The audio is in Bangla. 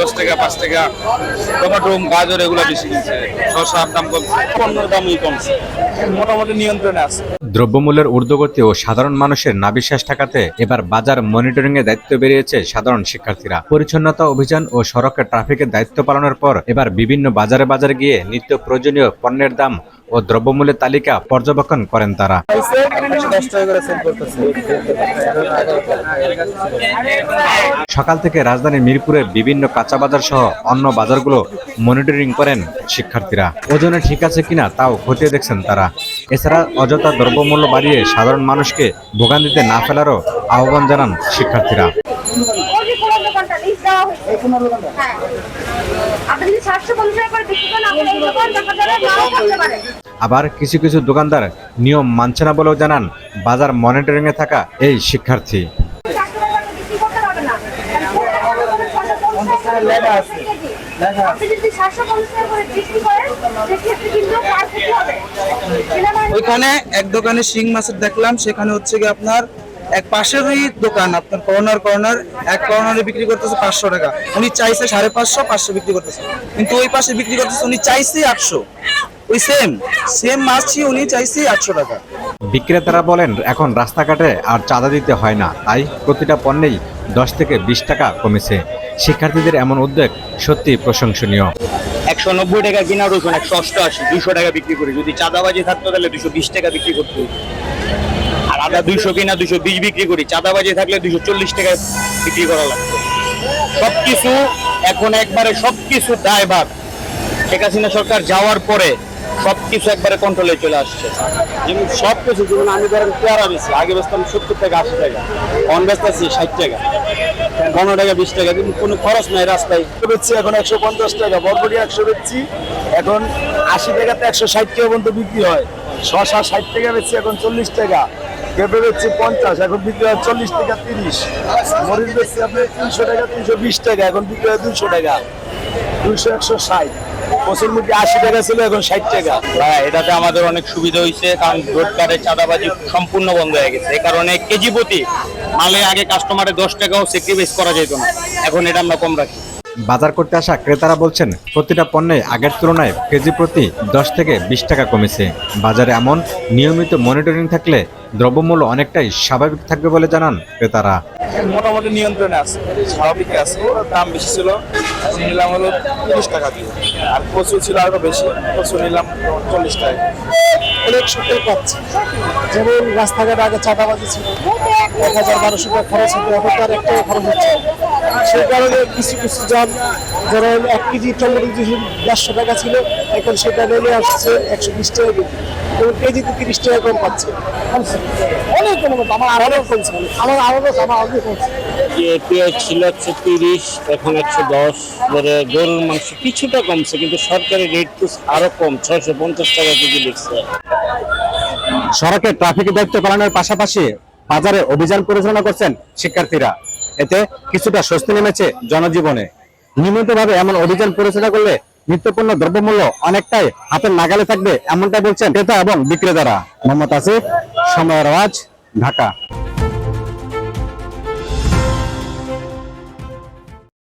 দশ টাকা, পাঁচ টাকা, টমেটো, গাজর এগুলো বেশি কিনছে। শসার দাম কমছে। পণ্যের দামই কমছে। মোটামুটি নিয়ন্ত্রণে আছে। দ্রব্যমূল্যের ঊর্ধ্বগতি ও সাধারণ মানুষের নাবিশ্বাস ঠেকাতে এবার বাজার মনিটরিং এর দায়িত্ব বেরিয়েছে সাধারণ শিক্ষার্থীরা। পরিচ্ছন্নতা অভিযান ও সড়কে ট্রাফিকের দায়িত্ব পালনের পর এবার বিভিন্ন বাজারে বাজারে গিয়ে নিত্য প্রয়োজনীয় পণ্যের দাম ও দ্রব্যমূল্যের তালিকা পর্যবেক্ষণ করেন তারা। সকাল থেকে রাজধানীর মিরপুরের বিভিন্ন কাঁচা বাজার সহ অন্য বাজারগুলো মনিটরিং করেন শিক্ষার্থীরা। ওজনে ঠিক আছে কিনা তাও খতিয়ে দেখছেন তারা। এছাড়া অযথা দ্রব্যমূল্য বাড়িয়ে সাধারণ মানুষকে ভোগান্তিতে না ফেলারও আহ্বান জানান শিক্ষার্থীরা। ওই যে পুরো দোকানটা লিস্ট দেওয়া হয়েছে। হ্যাঁ। আপনি যদি সাতশো পঞ্চাশ টাকা করে বিক্রি করেন আপনার এই দোকান দেখা যাবে নাও করতে পারে। আবার কিছু কিছু দোকানদার নিয়ম মানছে না বলেও জানান বাজার মনিটরিং এ থাকা এই শিক্ষার্থী। ওইখানে এক দোকানে শিং মাছের দেখলাম সেখানে হচ্ছে গিয়ে আপনার এক পাশেরই দোকান আপনার কর্নার কর্নার এক কর্নারে বিক্রি করতেছে পাঁচশো টাকা। উনি চাইছে সাড়ে পাঁচশো পাঁচশো বিক্রি করতেছে। কিন্তু ওই পাশে বিক্রি করতেছে উনি চাইছে আটশো। ওই সেম সেম মাছই উনি চাইছে আটশো টাকা। বিক্রেতারা বলেন এখন রাস্তাঘাটে আর চাঁদা দিতে হয় না তাই প্রতিটা পণ্যেই দশ থেকে বিশ টাকা কমেছে। শিক্ষার্থীদের এমন উদ্যোগ সত্যি প্রশংসনীয়। একশো নব্বই টাকা কিনা রসুন একশো অষ্টআশি দুইশো টাকা বিক্রি করি। যদি চাঁদাবাজি থাকতো তাহলে দুশো বিশ টাকা বিক্রি করতে। আদা দুইশো কিনা দুশো বিশ বিক্রি করি। চাঁদাবাজি থাকলে দুশো চল্লিশ টাকা বিক্রি করা লাগতো সবকিছু এখন একবারে সবকিছু দায় ভাগ শেখ হাসিনা সরকার যাওয়ার পরে সবকিছু একবারে কন্ট্রোলে চলে আসছে। যেমন সব কিছু যেমন আমি ধরেন পেয়ারা বেশি আগে বেচতাম সত্তর টাকা, আশি টাকা অন বেচতেছি ষাট টাকা, পনেরো টাকা, বিশ টাকা, কিন্তু কোনো খরচ নাই রাস্তায়। বেচছি এখন একশো পঞ্চাশ টাকা, বরবটি একশো বেচছি এখন আশি টাকাতে একশো ষাট টাকা পর্যন্ত বিক্রি হয়। শশা ষাট টাকা বেচছি এখন চল্লিশ টাকা পেঁপে বেচছি পঞ্চাশ এখন বিক্রি হয় চল্লিশ টাকা তিরিশ। মরিচ বেচছি আপনার তিনশো টাকা তিনশো বিশ টাকা এখন বিক্রি হয় দুইশো টাকা। দুইশো একশো ষাট। কসুরমুখী আশি টাকা ছিল এখন ষাট টাকা। হ্যাঁ এটাতে আমাদের অনেক সুবিধা হয়েছে কারণ রোজগারের চাঁদাবাজি সম্পূর্ণ বন্ধ হয়ে গেছে। এই কারণে কেজি প্রতি মালে আগে কাস্টমারের দশ টাকাও স্যাক্রিফাইস করা যেত না। এখন এটা আমরা কম রাখি। বাজার করতে আসা ক্রেতারা বলছেন প্রতিটা পণ্যে আগের তুলনায় কেজি প্রতি দশ থেকে বিশ টাকা কমেছে। বাজারে এমন নিয়মিত মনিটরিং থাকলে দ্রব্যমূল্য অনেকটাই স্বাভাবিক থাকবে বলে জানান ক্রেতারা। মোটামুটি নিয়ন্ত্রণে আছে স্বাভাবিক আছে। দাম বেশি ছিল নিলাম হলো তিরিশ টাকা দিয়ে। আর প্রচুর ছিল আরও বেশি প্রচুর নিলাম চল্লিশ টাকা অনেক সুফল পাচ্ছে। যেমন রাস্তাঘাটে আগে চাঁদাবাজি ছিল এক হাজার বারোশো টাকা খরচ হতো এখন তার একটা খরচ হচ্ছে সেই কারণে কিছু কিছু জাম ধরেন এক কেজি টমেটো যদি দেড়শো টাকা ছিল এখন সেটা নেমে আসছে একশো বিশ টাকা কেজি। এবং কেজিতে তিরিশ টাকা কম পাচ্ছে। অনেক কমে আমার আরও কমছে আমার আরও আমার আরও কমছে যে পেঁয়াজ ছিল হচ্ছে তিরিশ এখন একশো দশ ধরে গরুর মাংস কিছুটা কমছে কিন্তু সরকারি রেট তো আরও কম ছয়শো পঞ্চাশ টাকা কেজি লিখছে। সড়কে ট্রাফিকের দায়িত্ব পালনের পাশাপাশি বাজারে অভিযান পরিচালনা করছেন শিক্ষার্থীরা। এতে কিছুটা স্বস্তি নেমেছে জনজীবনে। নিয়মিতভাবে এমন অভিযান পরিচালনা করলে নিত্যপণ্য দ্রব্যমূল্য অনেকটাই হাতের নাগালে থাকবে, এমনটাই বলছেন ক্রেতা এবং বিক্রেতারা। মোহাম্মদ আসিফ, সময়ের আওয়াজ, ঢাকা।